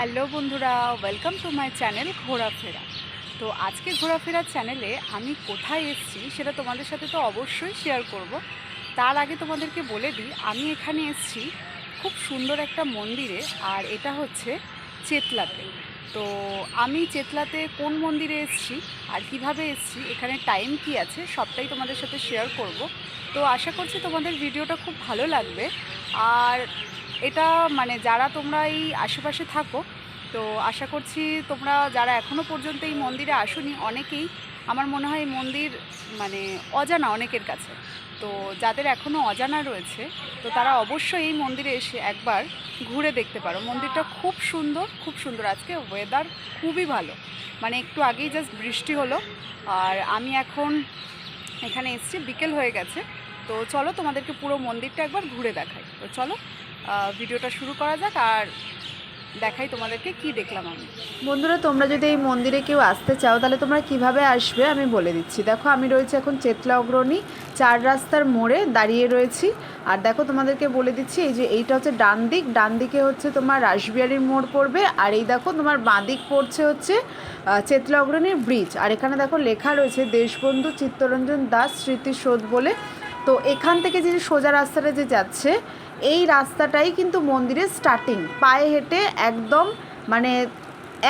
Hello বন্ধুরা welcome to my channel ঘোরাফেরা। তো আজকে ঘোরাফেরার চ্যানেলে আমি কোথায় এসেছি সেটা তোমাদের সাথে তো অবশ্যই শেয়ার করব। তার আগে তোমাদেরকে বলে দিই, আমি এখানে এসেছি খুব সুন্দর একটা মন্দিরে, আর এটা হচ্ছে চেতলাতে। তো আমি চেতলাতে কোন মন্দিরে এসেছি আর কীভাবে এসেছি, এখানে টাইম কি আছে, সবটাই তোমাদের সাথে শেয়ার করব। তো আশা করছি তোমাদের ভিডিওটা খুব ভালো লাগবে। আর এটা মানে যারা তোমরা এই আশেপাশে থাকো, তো আশা করছি তোমরা যারা এখনও পর্যন্ত এই মন্দিরে আসোনি, অনেকেই, আমার মনে হয় এই মন্দির মানে অজানা অনেকের কাছে। তো যাদের এখনও অজানা রয়েছে, তো তারা অবশ্যই এই মন্দিরে এসে একবার ঘুরে দেখতে পারো। মন্দিরটা খুব সুন্দর খুব সুন্দর আজকে ওয়েদার খুবই ভালো। মানে একটু আগেই জাস্ট বৃষ্টি হলো, আর আমি এখন এখানে এসেছি, বিকেল হয়ে গেছে। তো চলো তোমাদেরকে পুরো মন্দিরটা একবার ঘুরে দেখাই। তো চলো ভিডিওটা শুরু করা যাক আর দেখাই তোমাদেরকে কি দেখলাম আমি। বন্ধুরা, তোমরা যদি এই মন্দিরে কেউ আসতে চাও, তাহলে তোমরা কীভাবে আসবে আমি বলে দিচ্ছি। দেখো, আমি রয়েছে এখন চেতলা অগ্রণী, চার রাস্তার মোড়ে দাঁড়িয়ে রয়েছি। আর দেখো, তোমাদেরকে বলে দিচ্ছি, এই যে এইটা হচ্ছে ডান দিক। ডান দিকে হচ্ছে তোমার রাসবিহারির মোড় পড়বে। আর এই দেখো, তোমার বাঁ দিক পড়ছে হচ্ছে চেতলা অগ্রণীর ব্রিজ। আর এখানে দেখো, লেখা রয়েছে দেশবন্ধু চিত্তরঞ্জন দাস স্মৃতিসৌধ বলে। তো এখান থেকে যে সোজা রাস্তাটা যে যাচ্ছে এই রাস্তাটাই কিন্তু মন্দিরের স্টার্টিং পায়ে হেঁটে একদম মানে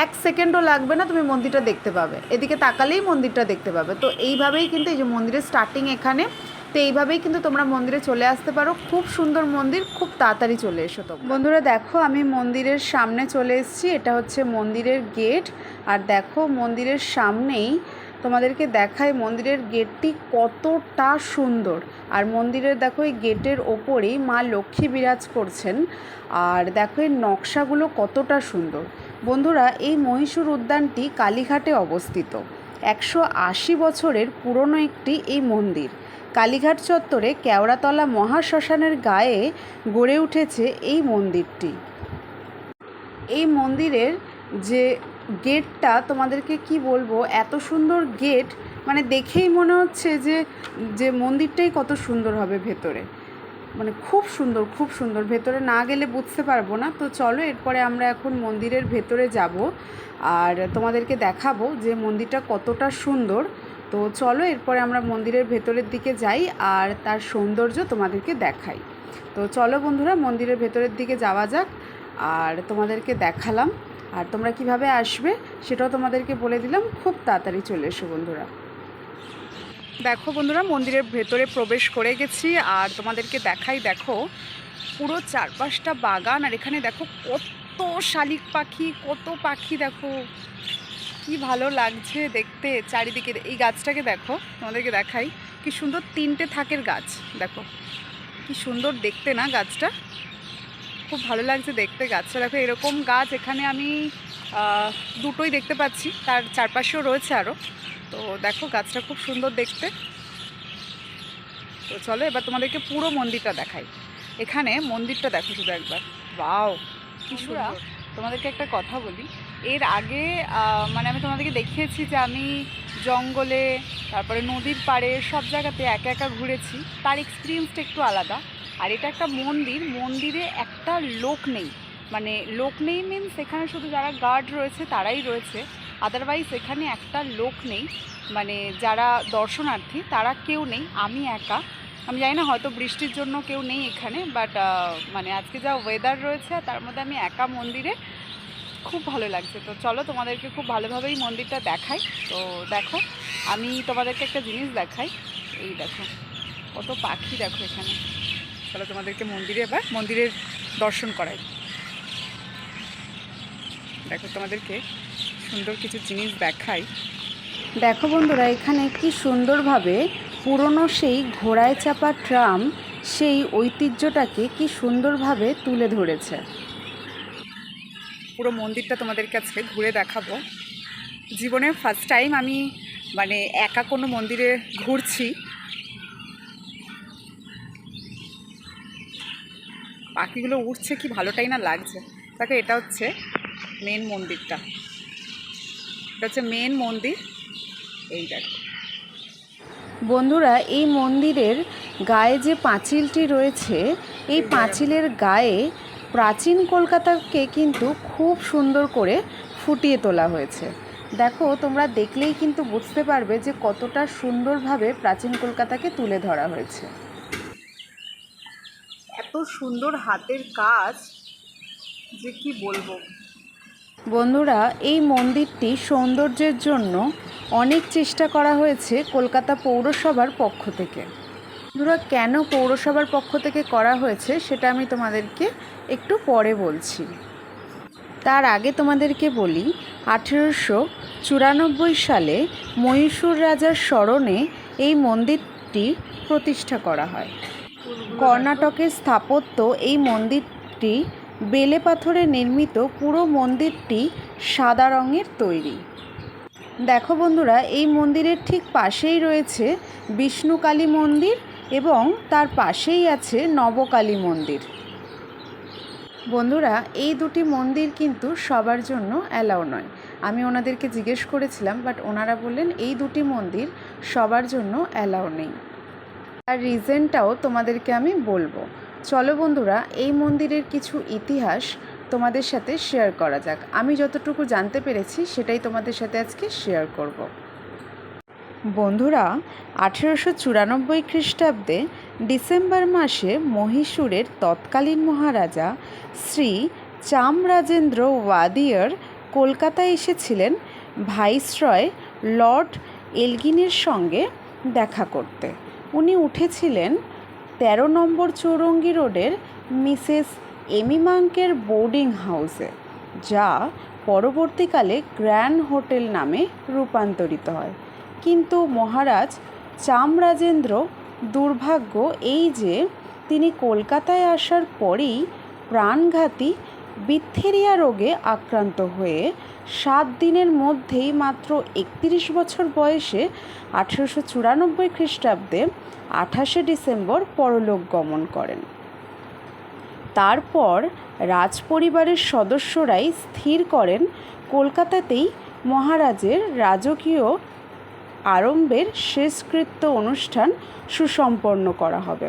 এক সেকেন্ডও লাগবে না তুমি মন্দিরটা দেখতে পাবে। এদিকে তাকালেই মন্দিরটা দেখতে পাবে। তো এইভাবেই কিন্তু এই যে মন্দিরের স্টার্টিং এখানে, তো এইভাবেই কিন্তু তোমরা মন্দিরে চলে আসতে পারো। খুব সুন্দর মন্দির, খুব তাড়াতাড়ি চলে এসো তো বন্ধুরা, দেখো আমি মন্দিরের সামনে চলে এসেছি। এটা হচ্ছে মন্দিরের গেট আর দেখো মন্দিরের সামনেই তোমাদেরকে দেখায় মন্দিরের গেটটি কতটা সুন্দর। আর মন্দিরের দেখো, এই গেটের ওপরেই মা লক্ষ্মী বিরাজ করছেন। আর দেখো এই নকশাগুলো কতটা সুন্দর। বন্ধুরা, এই মহীশূর উদ্যানটি কালীঘাটে অবস্থিত। একশো আশি বছরের পুরনো একটি এই মন্দির। কালীঘাট চত্বরে কেওড়াতলা মহাশ্মশানের গায়ে গড়ে উঠেছে এই মন্দিরটি। এই মন্দিরের যে গেটটা তোমাদেরকে কি বলব, এত সুন্দর গেট মানে দেখেই মনে হচ্ছে যে যে মন্দিরটাই কত সুন্দর হবে ভেতরে। মানে খুব সুন্দর খুব সুন্দর। ভেতরে না গেলে বুঝতে পারব না। তো চলো, এরপরে আমরা এখন মন্দিরের ভেতরে যাব আর তোমাদেরকে দেখাবো যে মন্দিরটা কতটা সুন্দর। তো চলো, এরপরে আমরা মন্দিরের ভেতরের দিকে যাই আর তার সৌন্দর্য তোমাদেরকে দেখাই। তো চলো বন্ধুরা, মন্দিরের ভেতরের দিকে যাওয়া যাক আর তোমাদেরকে দেখালাম। আর তোমরা কীভাবে আসবে সেটাও তোমাদেরকে বলে দিলাম, খুব তাড়াতাড়ি চলে এসো বন্ধুরা। দেখো বন্ধুরা, মন্দিরের ভেতরে প্রবেশ করে গেছি আর তোমাদেরকে দেখাই, দেখো পুরো চারপাশটা বাগান আর এখানে দেখো কত শালিক পাখি, কত পাখি দেখো। কি ভালো লাগছে দেখতে চারিদিকে। এই গাছটাকে দেখো, তোমাদেরকে দেখাই, কি সুন্দর তিনটে থাকের গাছ, দেখো। কি সুন্দর দেখতে না গাছটা। খুব ভালো লাগছে দেখতে গাছটা। দেখো এরকম গাছ এখানে আমি দুটোই দেখতে পাচ্ছি। তার চারপাশেও রয়েছে আরও তো দেখো গাছটা খুব সুন্দর দেখতে। তো চলো এবার তোমাদেরকে পুরো মন্দিরটা দেখাই। এখানে মন্দিরটা দেখো শুধু একবার। বাও কি সুন্দর। তোমাদেরকে একটা কথা বলি। এর আগে মানে আমি তোমাদেরকে দেখিয়েছি যে আমি জঙ্গলে তারপরে নদীর পাড়ে সব জায়গাতে একা একা ঘুরেছি। তার এক্সপিরিয়েন্সটা একটু আলাদা। আর এটা একটা মন্দির, মন্দিরে একটা লোক নেই। মানে লোক নেই মিনস এখানে শুধু যারা গার্ড রয়েছে তারাই রয়েছে। আদারওয়াইজ এখানে একটা লোক নেই। মানে যারা দর্শনার্থী তারা কেউ নেই, আমি একা। আমি জানি না, হয়তো বৃষ্টির জন্য কেউ নেই এখানে বাট মানে আজকে যা ওয়েদার রয়েছে তার মধ্যে আমি একা মন্দিরে, খুব ভালো লাগছে। তো চলো তোমাদেরকে খুব ভালোভাবেই মন্দিরটা দেখাই। তো দেখো, আমি তোমাদেরকে একটা জিনিস দেখাই। এই দেখো, কত পাখি দেখো এখানে। চলো তোমাদেরকে মন্দিরে এবার মন্দিরের দর্শন করাই। দেখো তোমাদেরকে সুন্দর কিছু জিনিস দেখাই। দেখো বন্ধুরা এখানে কি সুন্দরভাবে পুরনো সেই ঘোড়ায় চাপা ট্রাম সেই ঐতিহ্যটাকে কি সুন্দরভাবে তুলে ধরেছে। পুরো মন্দিরটা তোমাদের কাছে ঘুরে দেখাবো। জীবনে ফার্স্ট টাইম আমি মানে একা কোনো মন্দিরে ঘুরছি। পাখিগুলো উঠছে কি ভালোটাই না লাগছে। দেখো এটা হচ্ছে মেন মন্দিরটা। এটা হচ্ছে মেন মন্দির। এই দেখো। বন্ধুরা এই মন্দিরের গায়ে যে পাঁচিলটি রয়েছে এই পাঁচিলের গায়ে প্রাচীন কলকাতাকে কিন্তু খুব সুন্দর করে ফুটিয়ে তোলা হয়েছে। দেখো তোমরা দেখলেই কিন্তু বুঝতে পারবে যে কতটা সুন্দরভাবে প্রাচীন কলকাতাকে তুলে ধরা হয়েছে। সুন্দর হাতের কাজ যে কি বলব? বন্ধুরা, এই মন্দিরটি সৌন্দর্যের জন্য অনেক চেষ্টা করা হয়েছে কলকাতা পৌরসভার পক্ষ থেকে। বন্ধুরা, কেন পৌরসভার পক্ষ থেকে করা হয়েছে সেটা আমি তোমাদেরকে একটু পরে বলছি। তার আগে তোমাদেরকে বলি, আঠেরোশো চুরানব্বই সালে মহীশূর রাজার স্মরণে এই মন্দিরটি প্রতিষ্ঠা করা হয়। কর্ণাটকের স্থাপত্য এই মন্দিরটি বেলে পাথরে নির্মিত পুরো মন্দিরটি সাদা রঙের তৈরি। দেখো বন্ধুরা, এই মন্দিরের ঠিক পাশেই রয়েছে বিষ্ণুকালী মন্দির এবং তার পাশেই আছে নবকালী মন্দির। বন্ধুরা, এই দুটি মন্দির কিন্তু সবার জন্য অ্যালাউ নয়। আমি ওনাদেরকে জিজ্ঞেস করেছিলাম, বাট ওনারা বললেন এই দুটি মন্দির সবার জন্য অ্যালাউ নেই। আর রিজনটাও তোমাদেরকে আমি বলব। চলো বন্ধুরা, এই মন্দিরের কিছু ইতিহাস তোমাদের সাথে শেয়ার করা যাক। আমি যতটুকু জানতে পেরেছি, সেটাই তোমাদের সাথে আজকে শেয়ার করব। বন্ধুরা, আঠেরোশো চুরানব্বই খ্রিস্টাব্দে ডিসেম্বর মাসে মহীশূরের তৎকালীন মহারাজা শ্রী চামরাজেন্দ্র ওয়াদিয়ার কলকাতায় এসেছিলেন ভাইসরয় লর্ড এলগিনের সঙ্গে দেখা করতে। উনি উঠেছিলেন তেরো নম্বর চৌরঙ্গি রোডের মিসেস এমিমাঙ্কের বোর্ডিং হাউসে, যা পরবর্তীকালে গ্র্যান্ড হোটেল নামে রূপান্তরিত হয়। কিন্তু মহারাজ চামরাজেন্দ্র দুর্ভাগ্য এই যে তিনি কলকাতায় আসার পরেই প্রাণঘাতী বিথেরিয়া রোগে আক্রান্ত হয়ে সাত দিনের মধ্যেই মাত্র একত্রিশ বছর বয়সে আঠেরোশো চুরানব্বই খ্রিস্টাব্দে আঠাশে ডিসেম্বর পরলোক গমন করেন। তারপর রাজপরিবারের সদস্যরাই স্থির করেন কলকাতাতেই মহারাজের রাজকীয় আরম্ভের শেষকৃত্য অনুষ্ঠান সুসম্পন্ন করা হবে।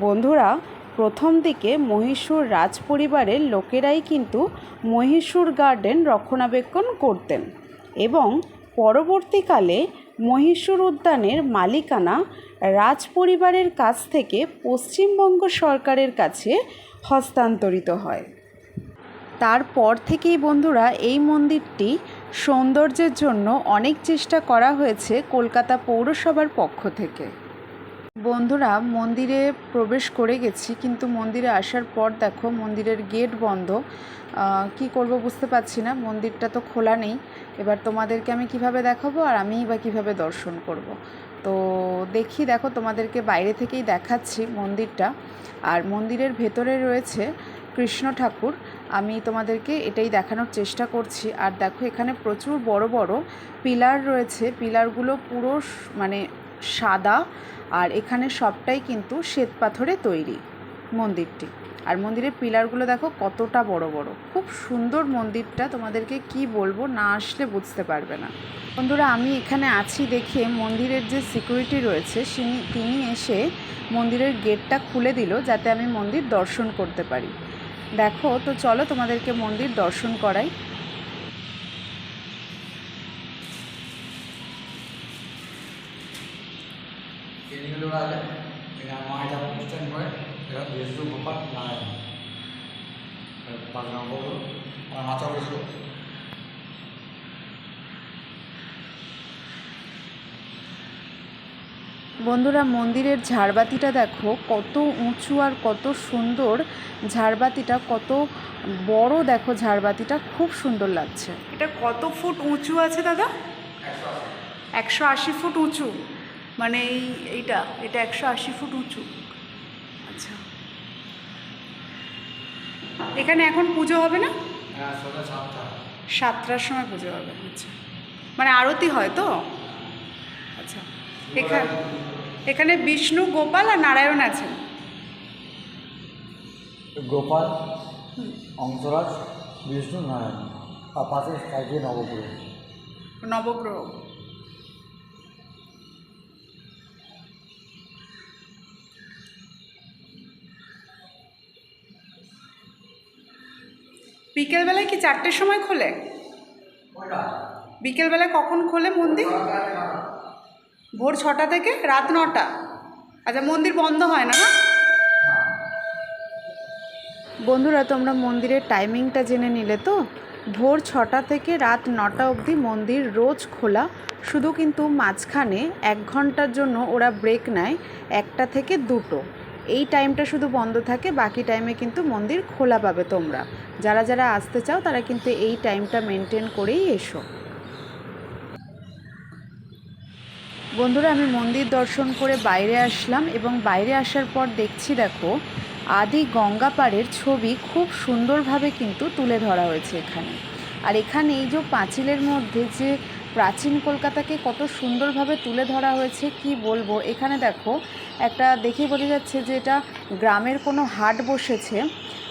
বন্ধুরা প্রথম দিকে মহীশূর রাজপরিবারের লোকেরাই কিন্তু মহীশূর গার্ডেন রক্ষণাবেক্ষণ করতেন এবং পরবর্তীকালে মহীশূর উদ্যানের মালিকানা রাজপরিবারের কাছ থেকে পশ্চিমবঙ্গ সরকারের কাছে হস্তান্তরিত হয়। তারপর থেকেই বন্ধুরা এই মন্দিরটি সৌন্দর্যের জন্য অনেক চেষ্টা করা হয়েছে কলকাতা পৌরসভার পক্ষ থেকে। বন্ধুরা, মন্দিরে প্রবেশ করে গেছি, কিন্তু মন্দিরে আসার পর দেখো মন্দিরের গেট বন্ধ। কি করব বুঝতে পারছি না, মন্দিরটা তো খোলা নেই। এবার তোমাদেরকে আমি কীভাবে দেখাবো আর আমিই বা কীভাবে দর্শন করব। তো দেখি, দেখো তোমাদেরকে বাইরে থেকেই দেখাচ্ছি মন্দিরটা। আর মন্দিরের ভেতরে রয়েছে কৃষ্ণ ঠাকুর। আমি তোমাদেরকে এটাই দেখানোর চেষ্টা করছি। আর দেখো এখানে প্রচুর বড় বড় পিলার রয়েছে। পিলারগুলো পুরো মানে সাদা, আর এখানে সবটাই কিন্তু শ্বেত পাথরে তৈরি মন্দিরটি। আর মন্দিরের পিলারগুলো দেখো কতটা বড় বড়। খুব সুন্দর মন্দিরটা, তোমাদেরকে কি বলব না আসলে বুঝতে পারবে না। বন্ধুরা, আমি এখানে আছি দেখে মন্দিরের যে সিকিউরিটি রয়েছে তিনি তিনি এসে মন্দিরের গেটটা খুলে দিল যাতে আমি মন্দির দর্শন করতে পারি। দেখো, তো চলো তোমাদেরকে মন্দির দর্শন করাই। এগুলো আছে এরা মায়েরা অনুষ্ঠান করে এরা বিষ্ণু গোপাল নারায়ণ পাগনা বলল আমার মাথা বসল বন্ধুরা মন্দিরের ঝাড়বাতিটা দেখো কত উঁচু আর কত সুন্দর ঝাড়বাতিটা কত বড় দেখো ঝাড়বাতিটা খুব সুন্দর লাগছে। এটা কত ফুট উঁচু আছে দাদা? একশো আশি ফুট উঁচু। মানে এই এইটা এটা একশো আশি ফুট উঁচু। আচ্ছা। এখানে এখন পুজো হবে না? হ্যাঁ সাতটার সময় পুজো হবে আচ্ছা। মানে আরতি হয় তো? আচ্ছা। এখানে এখানে বিষ্ণু গোপাল আর নারায়ণ আছেন। গোপাল অংশরাজ বিষ্ণু নারায়ণ। আর পাশে নবগ্রহ। নবগ্রহ। বিকেলবেলায় কি চারটের সময় খোলে? বিকেলবেলায় কখন খোলে মন্দির? ভোর ছটা থেকে রাত নটা। আচ্ছা মন্দির বন্ধ হয় না না? বন্ধুরা, তোমরা মন্দিরের টাইমিংটা জেনে নিলে তো? ভোর ছটা থেকে রাত নটা অবধি মন্দির রোজ খোলা। শুধু কিন্তু মাঝখানে এক ঘণ্টার জন্য ওরা ব্রেক নেয়, একটা থেকে দুটো। এই টাইমটা শুধু বন্ধ থাকে, বাকি টাইমে কিন্তু মন্দির খোলা পাবে তোমরা। যারা যারা আসতে চাও, তারা কিন্তু এই টাইমটা মেনটেন করেই এসো। বন্ধুরা, আমি মন্দির দর্শন করে বাইরে আসলাম এবং বাইরে আসার পর দেখছি, দেখো, আদি গঙ্গাপাড়ের ছবি খুব সুন্দরভাবে কিন্তু তুলে ধরা হয়েছে এখানে। আর এখানে এই যে পাঁচিলের মধ্যে যে প্রাচীন কলকাতাকে কত সুন্দরভাবে তুলে ধরা হয়েছে, কি বলব? এখানে দেখো, একটা দেখে বোঝা যাচ্ছে যে এটা গ্রামের কোনো হাট বসেছে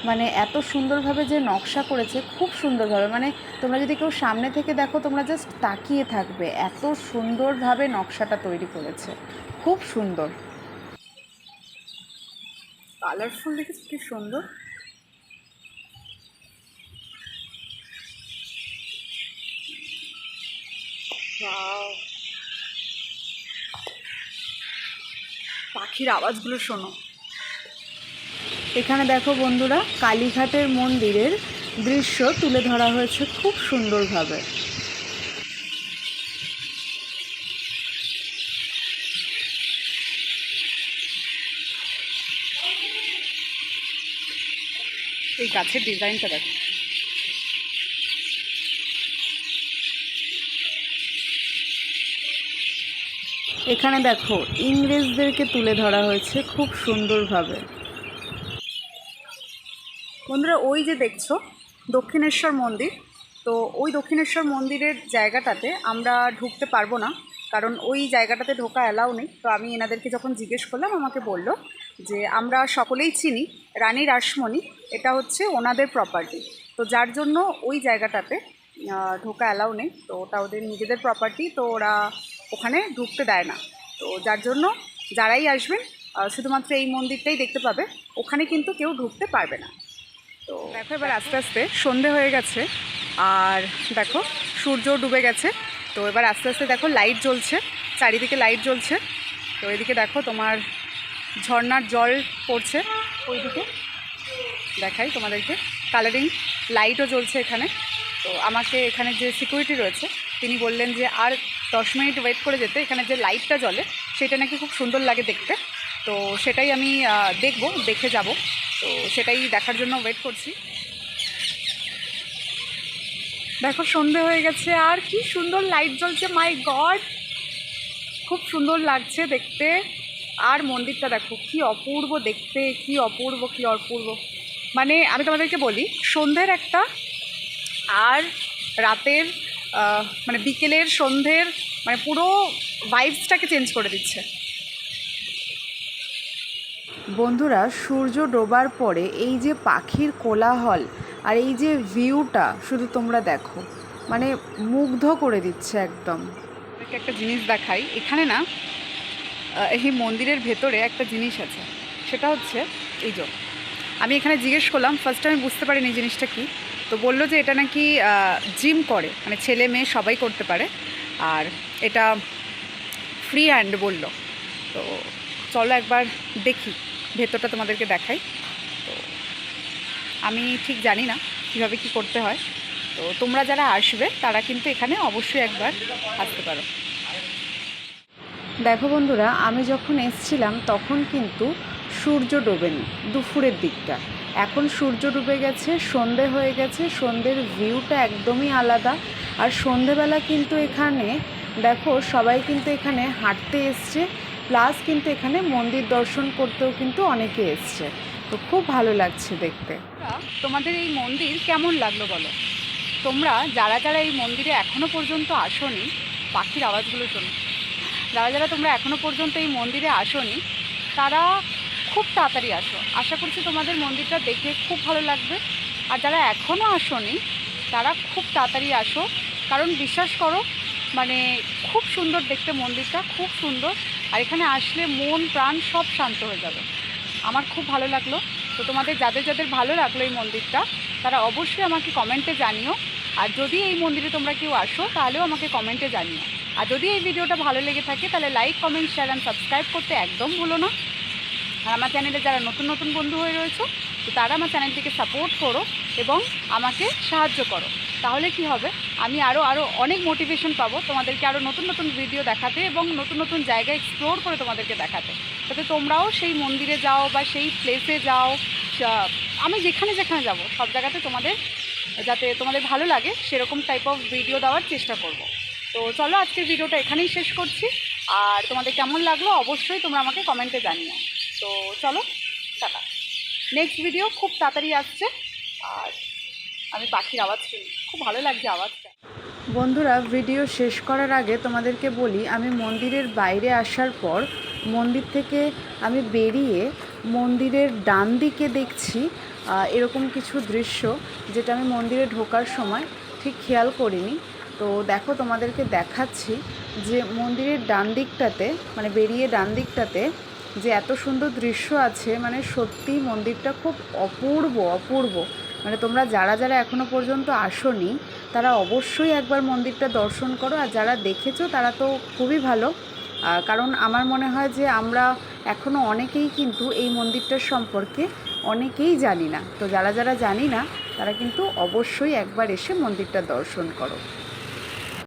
মানে এত সুন্দরভাবে যে নকশা করেছে, খুব সুন্দরভাবে। মানে তোমরা যদি কেউ সামনে থেকে দেখো, তোমরা জাস্ট তাকিয়ে থাকবে, এত সুন্দরভাবে নকশাটা তৈরি করেছে। খুব সুন্দর। কালারফুল দেখেছি, কি সুন্দর। পাখির আওয়াজগুলো শোনো। এখানে দেখো বন্ধুরা, কালীঘাটের মন্দিরের দৃশ্য তুলে ধরা হয়েছে খুব সুন্দরভাবে। এই গাছের ডিজাইনটা দেখো। এখানে দেখো, ইংরেজদেরকে তুলে ধরা হয়েছে খুব সুন্দরভাবে। বন্ধুরা, ওই যে দেখছ, দক্ষিণেশ্বর মন্দির। তো ওই দক্ষিণেশ্বর মন্দিরের জায়গাটাতে আমরা ঢুকতে পারব না, কারণ ওই জায়গাটাতে ঢোকা অ্যালাউ নেই। তো আমি এনাদেরকে যখন জিজ্ঞেস করলাম, আমাকে বলল যে, আমরা সকলেই চিনি রানী রাসমণি, এটা হচ্ছে ওনাদের প্রপার্টি তো যার জন্য ওই জায়গাটাতে ঢোকা অ্যালাউ নেই। তো ওটা ওদের নিজেদের প্রপার্টি তো ওরা ওখানে ঢুকতে দেয় না। তো যার জন্য যারাই আসবেন শুধুমাত্র এই মন্দিরটাই দেখতে পাবে, ওখানে কিন্তু কেউ ঢুকতে পারবে না। তো দেখো এবার আস্তে আস্তে সন্ধে হয়ে গেছে, আর দেখো সূর্য ডুবে গেছে। তো এবার আস্তে আস্তে দেখো লাইট জ্বলছে, চারিদিকে লাইট জ্বলছে। তো এদিকে দেখো তোমার ঝর্নার জল পড়ছে ওইদিকে। দেখাই তোমাদেরকে কালারিং লাইটও জ্বলছে এখানে। তো আমাকে এখানে যে সিকিউরিটি রয়েছে, তিনি বললেন যে আর দশ মিনিট ওয়েট করে যেতে, এখানে যে লাইটটা জ্বলে, সেটা নাকি খুব সুন্দর লাগে দেখতে। তো সেটাই আমি দেখব, দেখে যাব। তো সেটাই দেখার জন্য ওয়েট করছি। দেখো, সন্ধে হয়ে গেছে, আর কি সুন্দর লাইট জ্বলছে মাই গড খুব সুন্দর লাগছে দেখতে। আর মন্দিরটা দেখো, কি অপূর্ব দেখতে, কি অপূর্ব কি অপূর্ব। মানে আমি তোমাদেরকে বলি, সন্ধ্যের একটা, আর রাতের মানে বিকেলের সন্ধ্যের মানে পুরো ভাইবসটাকে চেঞ্জ করে দিচ্ছে। বন্ধুরা সূর্য ডোবার পরে এই যে পাখির কোলাহল আর এই যে ভিউটা শুধু তোমরা দেখো মানে মুগ্ধ করে দিচ্ছে একদম। একটা জিনিস দেখাই এখানে না এই মন্দিরের ভেতরে একটা জিনিস আছে সেটা হচ্ছে এই যে আমি এখানে জিজ্ঞেস করলাম ফার্স্ট আমি বুঝতে পারিনি জিনিসটা কি তো বলল যে এটা নাকি জিম করে মানে ছেলে মেয়ে সবাই করতে পারে। আর এটা ফ্রি হ্যান্ড বলল। তো চলো একবার দেখি, ভেতরটা তোমাদেরকে দেখাই। তো আমি ঠিক জানি না কীভাবে কি করতে হয়। তো তোমরা যারা আসবে, তারা কিন্তু এখানে অবশ্যই একবার আসতে পারো। দেখো বন্ধুরা, আমি যখন এসছিলাম, তখন কিন্তু সূর্য ডোবেনি, দুপুরের দিকটা। এখন সূর্য ডুবে গেছে, সন্ধে হয়ে গেছে, সন্ধ্যের ভিউটা একদমই আলাদা। আর সন্ধেবেলা কিন্তু এখানে, দেখো সবাই কিন্তু এখানে হাঁটতে এসছে প্লাস কিন্তু এখানে মন্দির দর্শন করতেও কিন্তু অনেকে এসছে। তো খুব ভালো লাগছে দেখতে। তোমাদের এই মন্দির কেমন লাগল বলো? তোমরা যারা যারা এই মন্দিরে এখনও পর্যন্ত আসোনি, পাখির আওয়াজগুলো শোনো। যারা যারা তোমরা এখনও পর্যন্ত এই মন্দিরে আসোনি, তারা খুব তাড়াতাড়ি আসো। আশা করছি তোমাদের মন্দিরটা দেখে খুব ভালো লাগবে। আর যারা এখনও আসোনি, তারা খুব তাড়াতাড়ি আসো। কারণ বিশ্বাস করো মানে খুব সুন্দর দেখতে মন্দিরটা, খুব সুন্দর। আর এখানে আসলে মন, প্রাণ সব শান্ত হয়ে যাবে। আমার খুব ভালো লাগল। তো তোমাদের যাদের যাদের ভালো লাগল এই মন্দিরটা, তারা অবশ্যই আমাকে কমেন্টে জানিও। আর যদি এই মন্দিরে তোমরা কেউ আসো, তাহলেও আমাকে কমেন্টে জানিও। আর যদি এই ভিডিওটা ভালো লেগে থাকে, তাহলে like comment share and subscribe করতে একদম ভুলো না। আর আমার চ্যানেলে যারা নতুন নতুন বন্ধু হয়ে রয়েছে, তো তারা আমার চ্যানেলটিকে সাপোর্ট করো এবং আমাকে সাহায্য করো। তাহলে কি হবে? আমি আরও আরও অনেক মোটিভেশন পাবো তোমাদেরকে আরও নতুন নতুন ভিডিও দেখাতে এবং নতুন নতুন জায়গা এক্সপ্লোর করে তোমাদেরকে দেখাতে। যাতে তোমরাও সেই মন্দিরে যাও বা সেই প্লেসে যাও আমি যেখানে যেখানে যাব, সব জায়গাতে তোমাদের, যাতে তোমাদের ভালো লাগে, সেরকম টাইপ অফ ভিডিও দেওয়ার চেষ্টা করব। তো চলো আজকের ভিডিওটা এখানেই শেষ করছি। আর তোমাদের কেমন লাগল অবশ্যই তোমরা আমাকে কমেন্টে জানিও। তো চলো, টাটা। নেক্সট ভিডিও খুব তাড়াতাড়ি আসছে। আর আমি পাখির আওয়াজ শুনি। খুব ভালো লাগছে আওয়াজটা। বন্ধুরা ভিডিও শেষ করার আগে তোমাদেরকে বলি, আমি মন্দিরের বাইরে আসার পর মন্দির থেকে আমি বেরিয়ে মন্দিরের ডান দিকে দেখছি এরকম কিছু দৃশ্য যেটা আমি মন্দিরে ঢোকার সময় ঠিক খেয়াল করিনি। তো দেখো, তোমাদেরকে দেখাচ্ছি যে মন্দিরের ডান দিকটাতে মানে বেরিয়ে ডান দিকটাতে যে এত সুন্দর দৃশ্য আছে মানে সত্যি মন্দিরটা খুব অপূর্ব অপূর্ব। মানে তোমরা যারা যারা এখনও পর্যন্ত আসোনি, তারা অবশ্যই একবার মন্দিরটা দর্শন করো। আর যারা দেখেছ, তারা তো খুবই ভালো। কারণ আমার মনে হয় যে আমরা এখনও অনেকেই কিন্তু এই মন্দিরটার সম্পর্কে অনেকেই জানি না। তো যারা যারা জানি না, তারা কিন্তু অবশ্যই একবার এসে মন্দিরটা দর্শন করো।